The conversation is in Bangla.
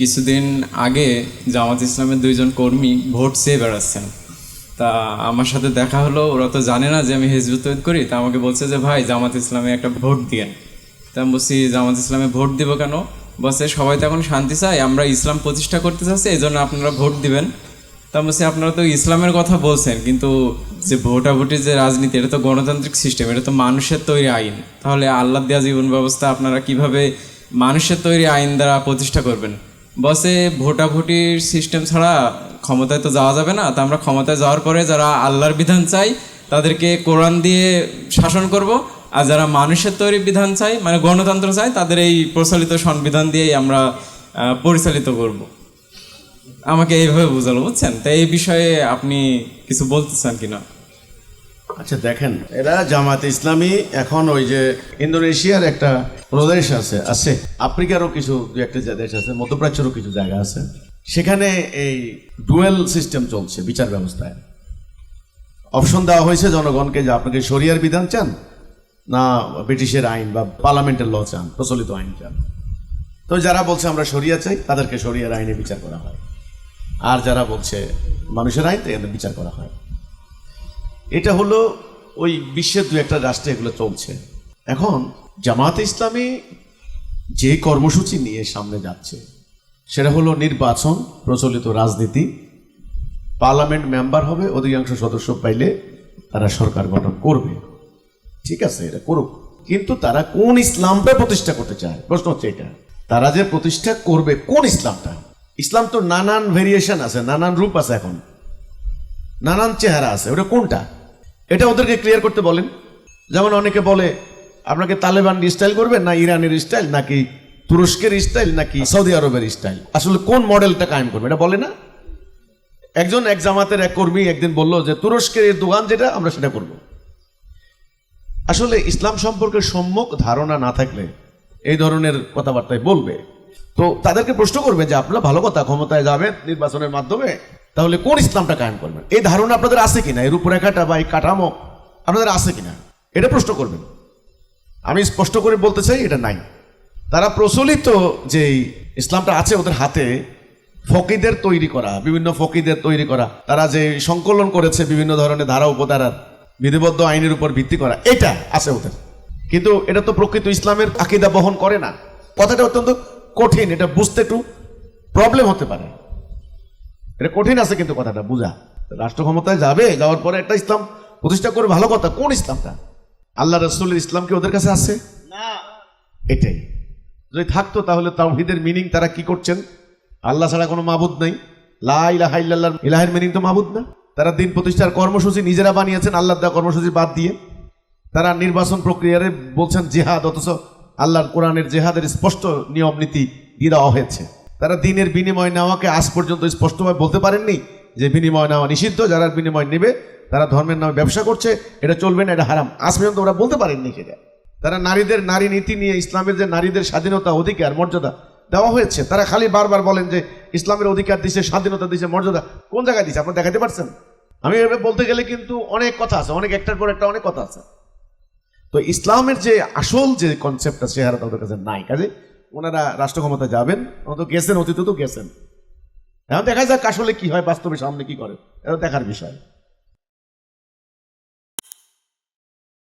কিছুদিন আগে জামাত ইসলামের দুইজন কর্মী ভোট চেয়ে বেড়াচ্ছেন। তা আমার সাথে দেখা হলো, ওরা তো জানে না যে আমি হেজবুত করি, তা আমাকে বলছে যে, ভাই, জামাত ইসলামে একটা ভোট দিয়েন তা আমি বলছি, জামাত ইসলামে ভোট দিব কেন? বলছে, সবাই তো এখন শান্তি চাই আমরা ইসলাম প্রতিষ্ঠা করতে চাচ্ছি, এই জন্য আপনারা ভোট দিবেন। তা বলছি, আপনারা তো ইসলামের কথা বলছেন, কিন্তু যে ভোটাভুটির যে রাজনীতি, এটা তো গণতান্ত্রিক সিস্টেম এটা তো মানুষের তৈরি আইন। তাহলে আল্লাহ দেওয়া জীবন ব্যবস্থা আপনারা কীভাবে মানুষের তৈরি আইন দ্বারা প্রতিষ্ঠা করবেন? বসে ভোটাভুটির সিস্টেম ছাড়া ক্ষমতায় তো যাওয়া যাবে না। তা আমরা ক্ষমতায় যাওয়ার পরে যারা আল্লাহর বিধান চাই, তাদেরকে কোরআন দিয়ে শাসন করব। আর যারা মানুষের তৈরি বিধান চাই মানে গণতন্ত্র চাই, তাদের এই প্রচলিত সংবিধান দিয়েই আমরা পরিচালিত করব। আমাকে এইভাবে বোঝালো, বুঝছেন? তো এই বিষয়ে আপনি কিছু বলতে চান কিনা? আচ্ছা দেখেন, এরা জামাত ইসলামী, এখন ওই যে ইন্দোনেশিয়ার একটা প্রদেশ আছে আছে, আফ্রিকারও কিছু একটা দেশ আছে, মধ্যপ্রাচ্যেরও কিছু জায়গা আছে, সেখানে এই ডুয়েল সিস্টেম চলছে বিচার ব্যবস্থায়। অপশন দেওয়া হয়েছে জনগণকে যে আপনাকে শরিয়ার বিধান চান, না ব্রিটিশের আইন বা পার্লামেন্টের ল চান, প্রচলিত আইন চান। তো যারা বলছে আমরা শরিয়া চাই, তাদেরকে শরিয়ার আইনে বিচার করা হয়। আর যারা বলছে মানুষের আইন, তাদের বিচার করা হয়। এটা হলো ওই বিশ্বের দু একটা রাষ্ট্রে এগুলো চলছে। এখন জামাতে ইসলামী যে কর্মসূচি নিয়ে সামনে যাচ্ছে, সেটা হলো নির্বাচন, প্রচলিত রাজনীতি। পার্লামেন্ট মেম্বার হবে, অধিকাংশ সদস্য পাইলে তারা সরকার গঠন করবে। ঠিক আছে, এটা করুক। কিন্তু তারা কোন ইসলামটা প্রতিষ্ঠা করতে চায়? প্রশ্ন হচ্ছে এটা। তারা যে প্রতিষ্ঠা করবে কোন ইসলামটা? ইসলাম তো নানান ভেরিয়েশন আছে, নানান রূপ আছে এখন। নানান চেহারা আছে, ওটা কোনটা? এটা ওদেরকে ক্লিয়ার করতে বলেন। যেমন অনেকে বলে, আপনাকে তালেবান স্টাইল করবেন না ইরানের স্টাইল নাকি তুরস্কের স্টাইল নাকি সৌদি আরবের স্টাইল আসলে কোন মডেলটা কায়েম করবে? এটা বলে না? একজন এক জামাতের এক কর্মী একদিন বলল যে, তুরস্কের দোকান যেটা, আমরা সেটা করব। আসলে ইসলাম সম্পর্কে সম্যক ধারণা না থাকলে এই ধরনের কথাবার্তায় বলবে। তো তাদেরকে প্রশ্ন করবে যে, আপনারা ভালো কথা, ক্ষমতায় যাবেন নির্বাচনের মাধ্যমে তাহলে কোন ইসলামটা কায়েম করবেন? এই ধারণা আপনাদের আছে কিনা? এই রূপরেখাটা বা এই কাঠামো আপনাদের আছে কিনা? এটা প্রশ্ন করবেন। আমি স্পষ্ট করে বলতে চাই, এটা নাই। তারা প্রচলিত যে ইসলামটা আছে ওদের হাতে, ফকিদের তৈরি করা, বিভিন্ন ফকিদের তৈরি করা, তারা যে সংকলন করেছে বিভিন্ন ধরনের ধারা উপধারার, বিধিবদ্ধ আইনের উপর ভিত্তি করা, এটা আছে ওদের। কিন্তু এটা তো প্রকৃত ইসলামের আকিদা বহন করে না। কথাটা অত্যন্ত কঠিন, এটা বুঝতে একটু প্রবলেম হতে পারে। এটা কঠিন আছে কিন্তু কথাটা বুঝা। রাষ্ট্র ক্ষমতায় যাবে যাওয়ার পরে একটা ইসলাম প্রতিষ্ঠা করে ভালো কথা কোন ইসলামটা? আল্লাহ রসুলের ইসলাম কি ওদের কাছে আছে? এটাই। যদি থাকতো তাহলে তাওহিদের মিনিং তারা কি করছেন? আল্লাহ ছাড়া কোনো মাবুদ নেই। লা ইলাহা ইল্লাল্লাহ ইলাহের মিনিং তো মাবুদ না। তারা দিন প্রতিষ্ঠার কর্মসূচি নিজেরা বানিয়েছেন আল্লাহ দেওয়া কর্মসূচি বাদ দিয়ে। তারা নির্বাচন প্রক্রিয়ারে বলছেন জেহাদ অথচ আল্লাহর কোরআনের জেহাদের স্পষ্ট নিয়ম নীতি দিয়ে দেওয়া হয়েছে। তারা দিনের বিনিময় নেওয়াকে আজ পর্যন্ত স্পষ্টভাবে বলতে পারেননি যে বিনিময় নেওয়া নিষিদ্ধ, যারা বিনিময় নেবে, তারা ধর্মের নামে ব্যবসা করছে, এটা চলবে না, এটা হারাম। আজ পর্যন্ত ওরা বলতে পারেননি সেটা। তারা নারীদের নারী নীতি নিয়ে ইসলামের যে নারীদের স্বাধীনতা অধিকার, মর্যাদা দেওয়া হয়েছে, তারা খালি বারবার বলেন যে ইসলামের অধিকার দিছে, স্বাধীনতা দিছে, মর্যাদা কোন জায়গায় দিছে, আপনারা দেখাতে পারছেন? আমি এভাবে বলতে গেলে কিন্তু অনেক কথা আছে, অনেক একটার পর একটা অনেক কথা আছে। তো ইসলামের যে আসল যে কনসেপ্টটা চেহারা তাদের কাছে নাই। কাজে ওনারা রাষ্ট্র ক্ষমতায় যাবেন তো গেছেন, অতীতে তো গেছেন। এখন দেখা যাক আসলে কি হয়, বাস্তবে সামনে কি করে, এটা দেখার বিষয়।